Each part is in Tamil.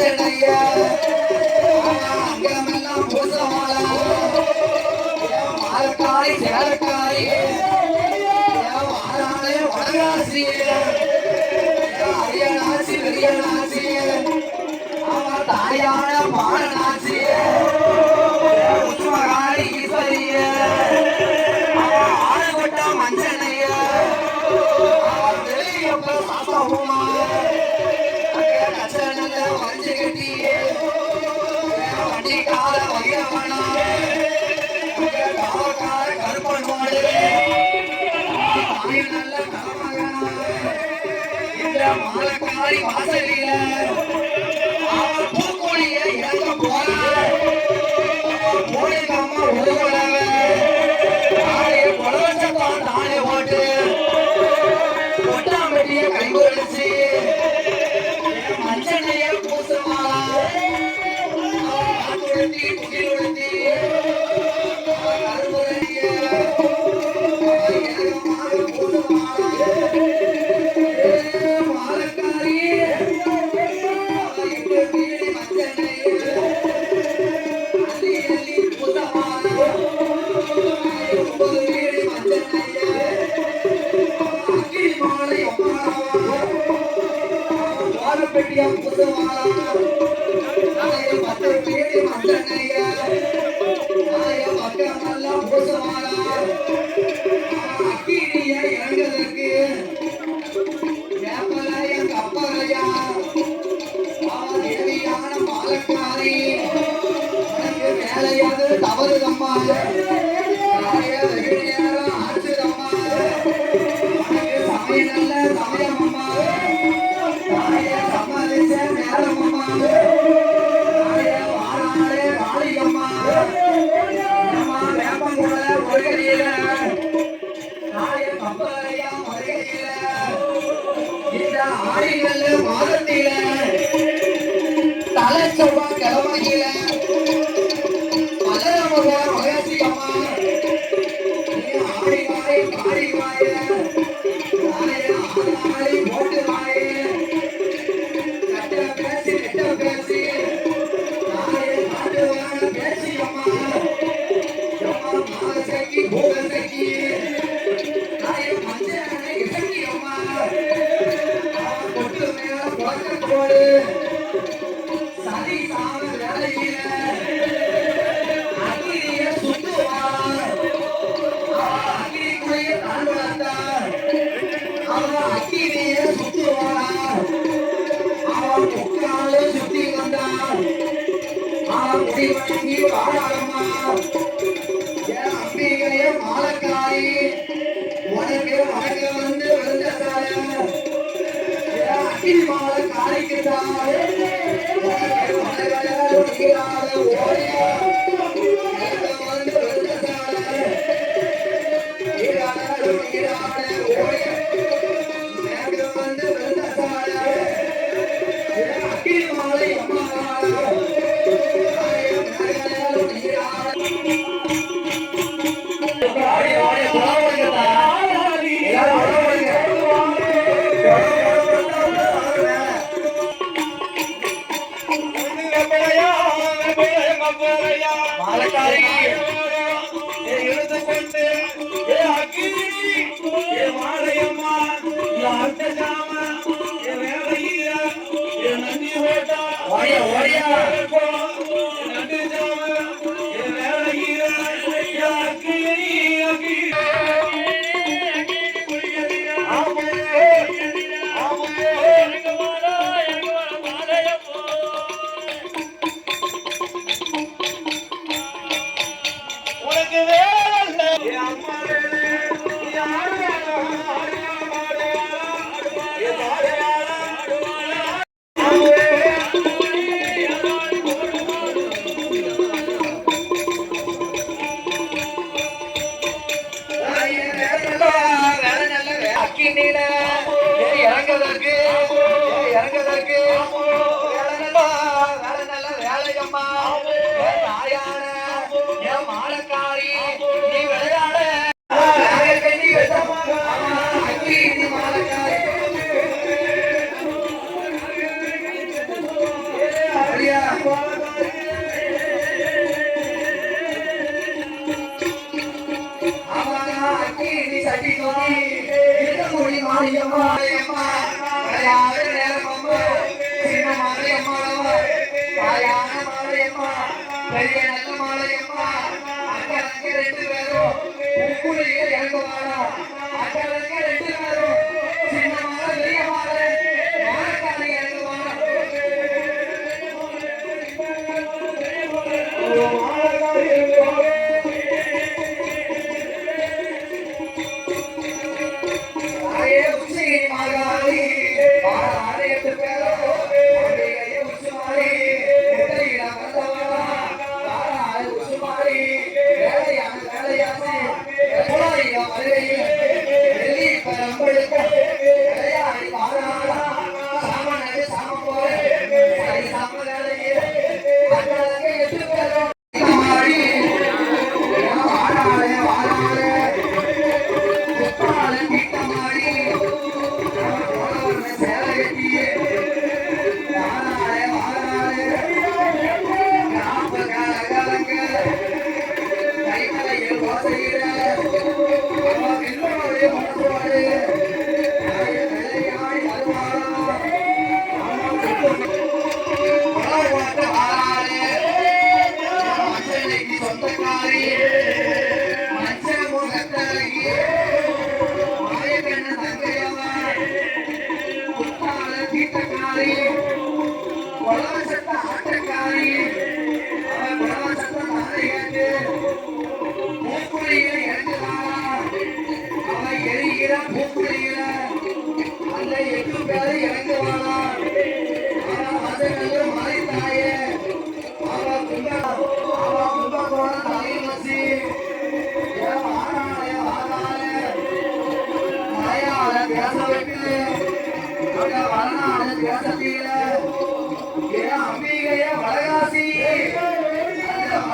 Yeah. மாலக்காரி வாசலில. அக்கிரமெல்லாம் பூசுவாராம் அக்கீரியை இறங்குவதற்கு தவறு தம்மா ஆச்சு தம்மா உனக்கு சமையல் நல்ல சமையல் But it. காரைக்கு தாமரை ஓடியா எடுத்துக்கொண்டு அக்கினி மாலையம்மா ஓடியா நன்றி சாம பெரிய நல்ல மாலையம்மா அங்க அங்க ரெண்டு பேரும். உங்களுடைய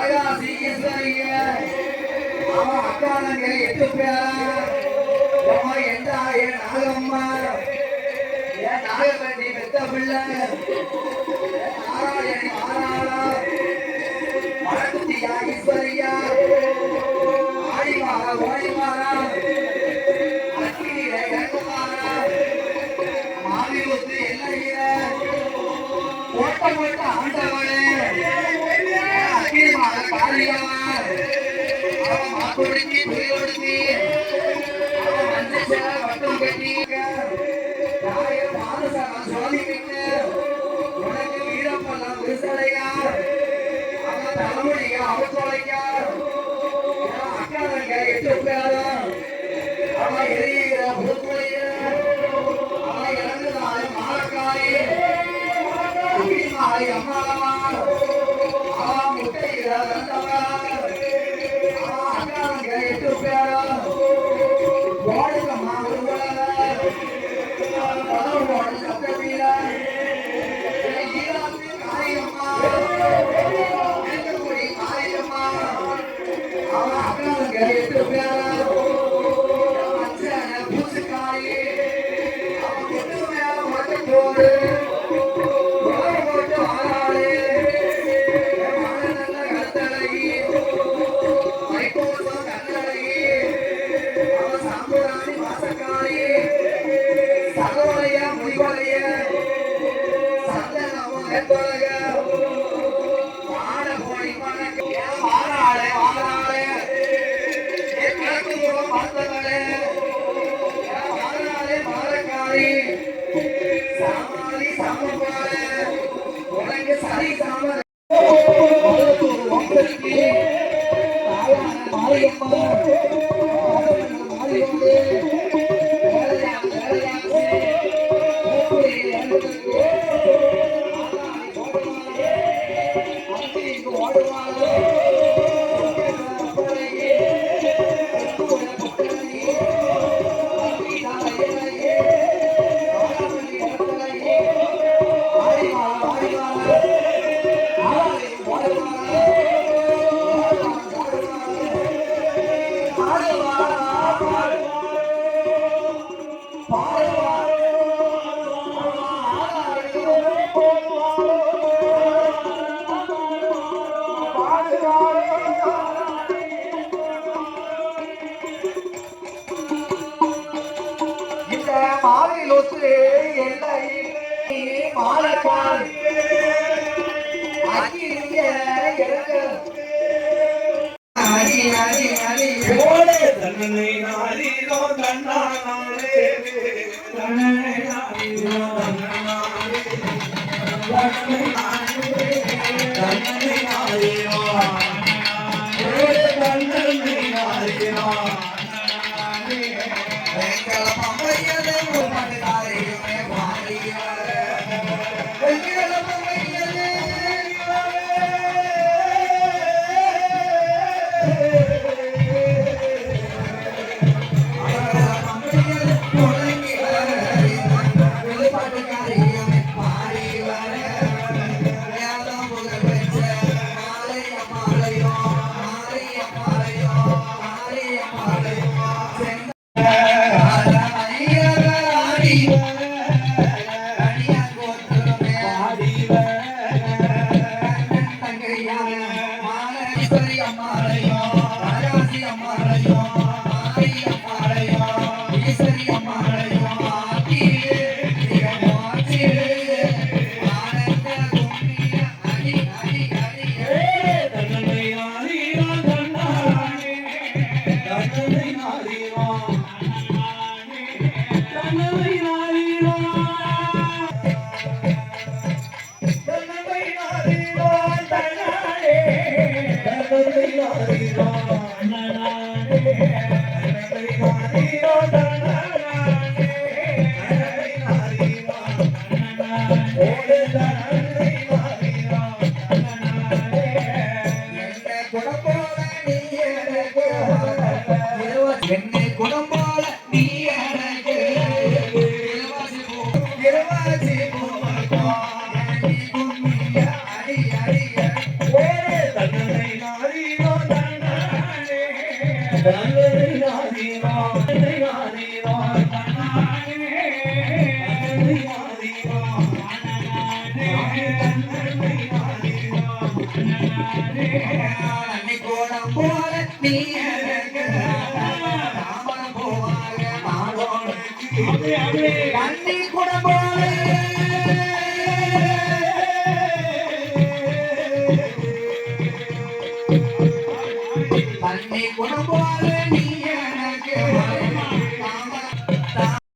அழகாசி சரிங்க அவன் அக்கானங்களை எட்டு பேரா அவன் எந்த என் நாகம்மா என் நாகப்பண்டி பெத்த பிள்ளை நாராயணி ஆறாளா மரக்குட்டியா ஈஸ்வரியா ஆடிமாரா ஓடிமாரா அக்கினியில இறங்குமாரா மாவி ஊத்து என்ன போட்ட போட்ட ప్రభుత్వాలయ్యారు மாத்தூராணி வாசக்காரே சகோதரைய முடிவலைய சந்தனமும் நெற்பலக மாடகோடி மணக்கு மாறாளே மாறாளே கிழக்கு தூரம் பார்த்தவளே மாறாளே மாறக்காரி சாமாளி சாமப்பாளே Deus. சொத்து எல்லையிலே மாலைப்பாடு அகிலிய இறக்கம் அடி அடி அடி. ஓடே தன்னை நாளிலோ தன்னாலே தன்னை நாளிலோ தன்னாலே அம்மா என்னை குணம் போல நீ எனக்கு இருவாசி நீ